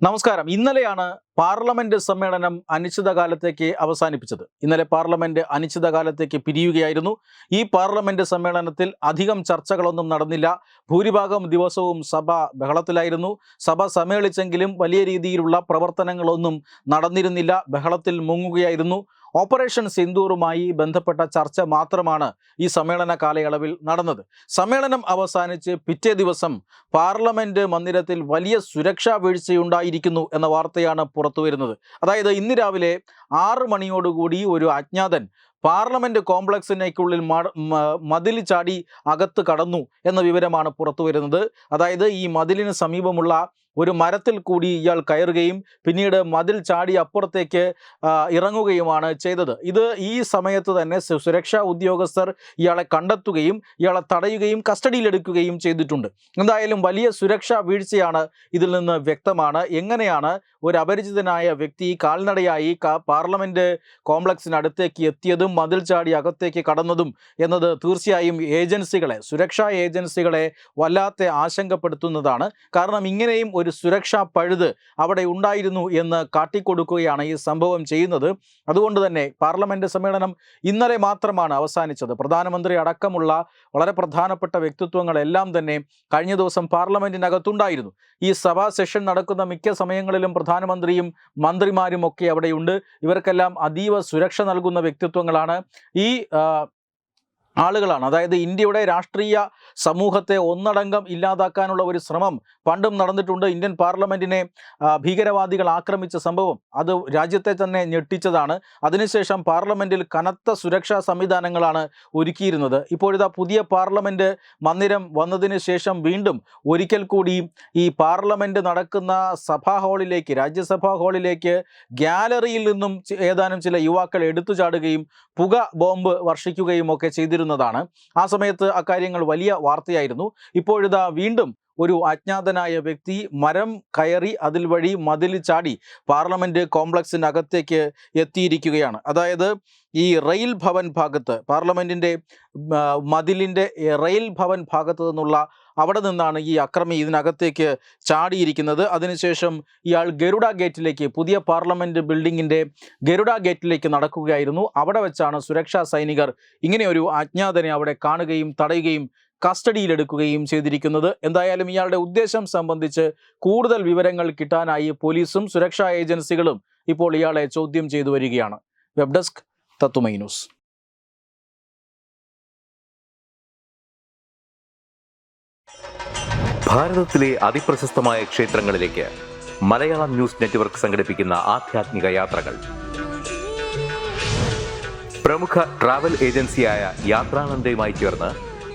നമസ്കാരം. ഇന്നലെയാണ് പാർലമെന്റ് സമ്മേളനം അനിശ്ചിതകാലത്തേക്ക് അവസാനിപ്പിച്ചത്. ഇന്നലെ പാർലമെന്റ് അനിശ്ചിതകാലത്തേക്ക് പിരിയുകയായിരുന്നു. ഈ പാർലമെന്റ് സമ്മേളനത്തിൽ അധികം ചർച്ചകളൊന്നും നടന്നില്ല. ഭൂരിഭാഗം ദിവസവും സഭ ബഹളത്തിലായിരുന്നു. സഭ സമ്മേളിച്ചെങ്കിലും വലിയ രീതിയിലുള്ള പ്രവർത്തനങ്ങളൊന്നും നടന്നിരുന്നില്ല. ബഹളത്തിൽ മുങ്ങുകയായിരുന്നു. ഓപ്പറേഷൻ സിന്ദൂറുമായി ബന്ധപ്പെട്ട ചർച്ച മാത്രമാണ് ഈ സമ്മേളന കാലയളവിൽ നടന്നത്. സമ്മേളനം അവസാനിച്ച് പിറ്റേ ദിവസം പാർലമെന്റ് മന്ദിരത്തിൽ വലിയ സുരക്ഷാ വീഴ്ചയുണ്ടായിരിക്കുന്നു എന്ന വാർത്തയാണ് പുറത്തു വരുന്നത് അതായത് ഇന്ന് രാവിലെ ആറ് മണിയോടുകൂടി ഒരു അജ്ഞാതൻ പാർലമെന്റ് കോംപ്ലക്സിനേക്കുള്ളിൽ മതിൽ ചാടി അകത്ത് കടന്നു എന്ന വിവരമാണ് പുറത്തു വരുന്നത്. അതായത് ഈ മതിലിന് സമീപമുള്ള ഒരു മരത്തിൽ കൂടി ഇയാൾ കയറുകയും പിന്നീട് മതിൽ ചാടി അപ്പുറത്തേക്ക് ഇറങ്ങുകയുമാണ് ചെയ്തത്. ഇത് ഈ സമയത്ത് തന്നെ സുരക്ഷാ ഉദ്യോഗസ്ഥർ ഇയാളെ കണ്ടെത്തുകയും ഇയാളെ തടയുകയും കസ്റ്റഡിയിലെടുക്കുകയും ചെയ്തിട്ടുണ്ട്. എന്തായാലും വലിയ സുരക്ഷാ വീഴ്ചയാണ് ഇതിൽ നിന്ന് വ്യക്തമാണ്. എങ്ങനെയാണ് ഒരു അപരിചിതനായ വ്യക്തി കാൽനടയായി പാർലമെന്റ് കോംപ്ലക്സിനടുത്തേക്ക് എത്തിയതും മതിൽ ചാടി അകത്തേക്ക് കടന്നതും എന്നത് തീർച്ചയായും ഏജൻസികളെ സുരക്ഷാ ഏജൻസികളെ വല്ലാത്ത ആശങ്കപ്പെടുത്തുന്നതാണ്. കാരണം ഇങ്ങനെയും ഒരു സുരക്ഷാ പഴുത് അവിടെ ഉണ്ടായിരുന്നു എന്ന് കാട്ടിക്കൊടുക്കുകയാണ് ഈ സംഭവം ചെയ്യുന്നത്. അതുകൊണ്ട് തന്നെ പാർലമെന്റ് സമ്മേളനം ഇന്നലെ മാത്രമാണ് അവസാനിച്ചത്. പ്രധാനമന്ത്രി അടക്കമുള്ള വളരെ പ്രധാനപ്പെട്ട വ്യക്തിത്വങ്ങളെല്ലാം തന്നെ കഴിഞ്ഞ ദിവസം പാർലമെന്റിനകത്തുണ്ടായിരുന്നു. ഈ സഭാ സെഷൻ നടക്കുന്ന മിക്ക സമയങ്ങളിലും പ്രധാനമന്ത്രിയും മന്ത്രിമാരും ഒക്കെ അവിടെയുണ്ട്. ഇവർക്കെല്ലാം അതീവ സുരക്ഷ നൽകുന്ന വ്യക്തിത്വങ്ങളാണ്. ഈ ആ, ആളുകളാണ്. അതായത് ഇന്ത്യയുടെ രാഷ്ട്രീയ സമൂഹത്തെ ഒന്നടങ്കം ഇല്ലാതാക്കാനുള്ള ഒരു ശ്രമം പണ്ടും നടന്നിട്ടുണ്ട്. ഇന്ത്യൻ പാർലമെന്റിനെ ഭീകരവാദികൾ ആക്രമിച്ച സംഭവം അത് രാജ്യത്തെ തന്നെ ഞെട്ടിച്ചതാണ്. അതിനുശേഷം പാർലമെന്റിൽ കനത്ത സുരക്ഷാ സംവിധാനങ്ങളാണ് ഒരുക്കിയിരുന്നത്. ഇപ്പോഴിതാ പുതിയ പാർലമെന്റ് മന്ദിരം വന്നതിന് ശേഷം വീണ്ടും ഒരിക്കൽ കൂടി ഈ പാർലമെന്റ് നടക്കുന്ന സഭാ ഹാളിലേക്ക് രാജ്യസഭാ ഹാളിലേക്ക് ഗ്യാലറിയിൽ നിന്നും ഏതാനും ചില യുവാക്കൾ എടുത്തു ചാടുകയും പുക ബോംബ് വർഷിക്കുകയും ഒക്കെ ചെയ്തിരുന്നതാണ് ആ സമയത്ത് അക്കാര്യങ്ങൾ വലിയ വാർത്തയായിരുന്നു. ഇപ്പോഴിതാ വീണ്ടും ഒരു അജ്ഞാതനായ വ്യക്തി മരം കയറി അതിൽ വഴി മതിൽ ചാടി പാർലമെന്റ് കോംപ്ലക്സിനകത്തേക്ക് എത്തിയിരിക്കുകയാണ്. അതായത് ഈ റെയിൽ ഭവൻ ഭാഗത്ത് പാർലമെന്റിന്റെ മതിലിന്റെ റെയിൽ ഭവൻ ഭാഗത്ത് നിന്നുള്ള അവിടെ നിന്നാണ് ഈ അക്രമി ഇതിനകത്തേക്ക് ചാടിയിരിക്കുന്നത്. അതിനുശേഷം ഇയാൾ ഗരുഡ ഗേറ്റിലേക്ക് പുതിയ പാർലമെന്റ് ബിൽഡിങ്ങിന്റെ ഗരുഡ ഗേറ്റിലേക്ക് നടക്കുകയായിരുന്നു. അവിടെ വെച്ചാണ് സുരക്ഷാ സൈനികർ ഇങ്ങനെയൊരു അജ്ഞാതനെ അവിടെ കാണുകയും തടയുകയും കസ്റ്റഡിയിലെടുക്കുകയും ചെയ്തിരിക്കുന്നത്. എന്തായാലും ഇയാളുടെ ഉദ്ദേശം സംബന്ധിച്ച് കൂടുതൽ വിവരങ്ങൾ കിട്ടാനായി പോലീസും സുരക്ഷാ ഏജൻസികളും ഇപ്പോൾ ഇയാളെ ചോദ്യം ചെയ്തു വരികയാണ്. വെബ് ഡെസ്ക് തത്തുമൈ ന്യൂസ്. ഭാരതത്തിലെ അതിപ്രശസ്തമായ ക്ഷേത്രങ്ങളിലേക്ക് മലയാളം ന്യൂസ് നെറ്റ്വർക്ക് യാത്രകൾ. പ്രമുഖ ഏജൻസിയായ